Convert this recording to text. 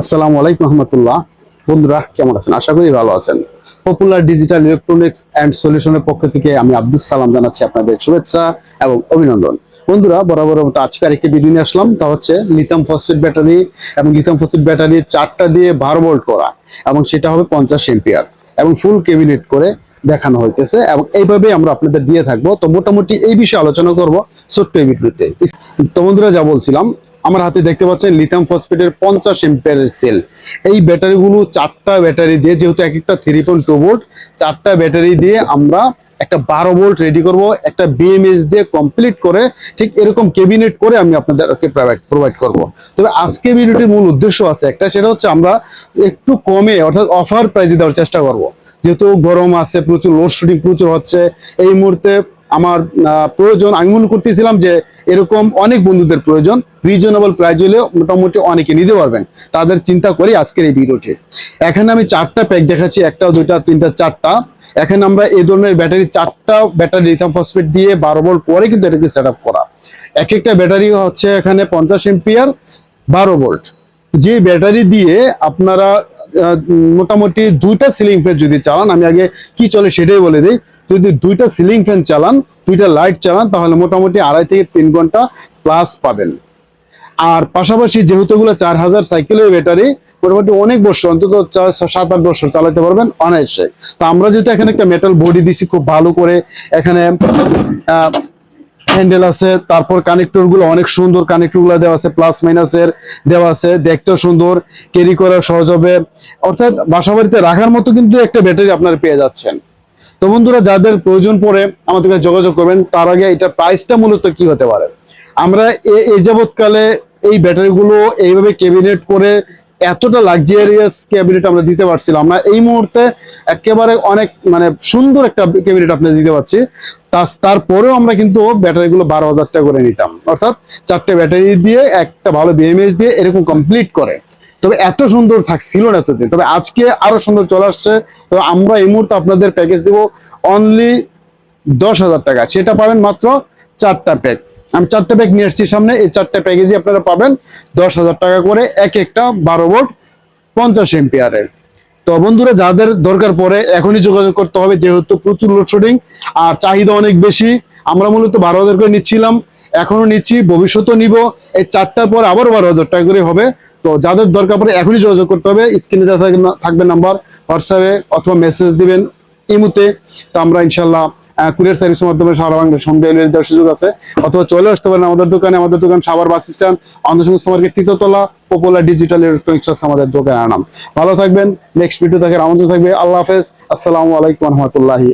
আসসালামু আলাইকুম রহমতুল্লাহ। বন্ধুরা, কেমন আছেন? আশা করি ভালো আছেন। পপুলার ডিজিটাল ইলেকট্রনিক্স অ্যান্ড সলিউশনের পক্ষ থেকে আমি আব্দুল সালাম জানাচ্ছি আপনাদের শুভেচ্ছা এবং অভিনন্দন। বন্ধুরা, বরাবর আজকে আরেকটি ভিডিও নিয়ে আসলাম। তা হচ্ছে লিথিয়াম ফসফেট ব্যাটারি এবং লিথিয়াম ফসফেট ব্যাটারি চারটা দিয়ে বারো ভোল্ট করা এবং সেটা হবে পঞ্চাশ এম্পিয়ার এবং ফুল কেবিনেট করে দেখানো হইতেছে এবং এইভাবে আমরা আপনাদের দিয়ে থাকব। তো মোটামুটি এই বিষয়ে আলোচনা করব ছোট্ট এই ভিডিওতে তো বন্ধুরা, যা বলছিলাম আমার হাতে দেখতে পাচ্ছেন লিথিয়াম ফসফেটের পঞ্চাশ এম্পিয়ারের সেল এই ব্যাটারিগুলো চারটা ব্যাটারি দিয়ে, যেহেতু এক একটা থ্রি পয়েন্ট টু ভোল্ট চারটা ব্যাটারি দিয়ে আমরা একটা বারো ভোল্ট রেডি করব, একটা বিএমএস দিয়ে কমপ্লিট করে, ঠিক এরকম কেবিনেট করে আমি আপনাদেরকে প্রোভাইড প্রোভাইড করব। তবে আজকে ভিডিওটির মূল উদ্দেশ্য আছে একটা, সেটা হচ্ছে আমরা একটু কমে, অর্থাৎ অফার প্রাইজে দেওয়ার চেষ্টা করব। যেহেতু গরম আছে, প্রচুর লোডশেডিং প্রচুর হচ্ছে, এই মুহূর্তে আমার প্রয়োজন, আমি মনে করতেছিলাম যে এরকম অনেক বন্ধুদের প্রয়োজন রিজনেবল প্রাইজ হলেও মোটামুটি অনেকে নিতে পারবেন। তাদের চিন্তা করি আজকের এই ভিডিওটি। এখানে আমি চারটা প্যাক দেখাচ্ছি, একটা, দুইটা, তিনটা, চারটা। এখানে আমরা এই ধরনের ব্যাটারি চারটা ব্যাটারি লিথিয়াম ফসফেট দিয়ে বারো ভোল্ট পরে কিন্তু এটাকে সেট করা। এক একটা ব্যাটারি হচ্ছে এখানে পঞ্চাশ এম্পিয়ার বারো ভোল্ট যে ব্যাটারি দিয়ে আপনারা মোটামুটি দুইটা সিলিং ফ্যান যদি চালান, আমি আগে কি চলে সেটাই বলে দিই। যদি দুইটা সিলিং ফ্যান চালান, দুইটা লাইট চালান, তাহলে মোটামুটি আড়াই থেকে তিন ঘণ্টা প্লাস পাবেন। আর পাশাপাশি যেহেতু এগুলো চার হাজার সাইকেলের ব্যাটারি মোটামুটি অনেক বছর, অন্তত সাত, আট বছর চালাতে পারবেন অনায়াসে। তো আমরা যেহেতু এখানে একটা মেটাল বডি দিছি, খুব ভালো করে এখানে হ্যান্ডেল আছে, তারপর কানেক্টরগুলো অনেক সুন্দর কানেক্টরগুলো দেওয়া আছে প্লাস মাইনাসের দেওয়া আছে, দেখতেও সুন্দর ক্যারি করা সহজ হবে। অর্থাৎ বাসা বাড়িতে রাখার মতো কিন্তু একটা ব্যাটারি আপনারা পেয়ে যাচ্ছেন। তো বন্ধুরা, যাদের প্রয়োজন পড়ে আমাদের কাছে যোগাযোগ করবেন, তার আগে এটা প্রাইসটা মূলত কি হতে পারে? আমরা এ- এই যাবৎকালে এই ব্যাটারিগুলো এইভাবে ক্যাবিনেট করে এতটা লাক্সারিয়াস ক্যাবিনেট আমরা দিতে পারছিলাম না। এই মুহূর্তে একেবারে অনেক মানে সুন্দর একটা ক্যাবিনেট আপনাদের দিতে পারছি। তারপরেও আমরা কিন্তু ব্যাটারিগুলো বারো হাজার টাকা করে নিতাম। অর্থাৎ চারটে ব্যাটারি দিয়ে, একটা ভালো বিএমএস দিয়ে এরকম কমপ্লিট করে। তবে এত সুন্দর থাকছিল না এতদিন। তবে আজকে আরও সুন্দর চলে আসছে। তো আমরা এই মুহূর্তে আপনাদের প্যাকেজ দিব অনলি দশ হাজার টাকা। সেটা পাবেন মাত্র চারটা প্যাক আমি চারটে প্যাক নিয়ে আসছি সামনে, এই চারটে প্যাকেজই আপনারা পাবেন দশ হাজার টাকা করে, এক একটা বারো ভোল্ট পঞ্চাশ এম্পিয়ারের তো বন্ধুরা, যাদের দরকার পড়ে এখনই যোগাযোগ করতে হবে, যেহেতু প্রচুর লোডশেডিং আর চাহিদা অনেক বেশি, আমরা মূলত বারো হাজার করে নিচ্ছিলাম এখনও নিচ্ছি, ভবিষ্যতেও নিব, এই চারটার পর আবার বারো হাজার টাকা করে হবে। তো যাদের দরকার পড়ে এখনই যোগাযোগ করতে হবে স্ক্রিনে থাকবে- নাম্বার হোয়াটসঅ্যাপে অথবা মেসেজ দিবেন ইমুতে তো আমরা ইনশাল্লাহ কুরিয়ার সার্ভিসের মাধ্যমে সারা বাংলাদেশ হোম ডেলিভারি দেওয়ার সুযোগ আছে। অথবা চলে আসতে পারেন আমাদের দোকানে। আমাদের দোকান সাবার বাস স্ট্যান্ড অন্ধসংস্থ মার্কেট তৃতীয়তলা পপুলার ডিজিটাল ইলেকট্রনিক্স আছে আমাদের দোকানের নাম। ভালো থাকবেন নেক্সট ভিডিও থাকে আমন্ত্রণ থাকবে। আল্লাহ হাফেজ। আসসালামু আলাইকুম রহমতুল্লাহি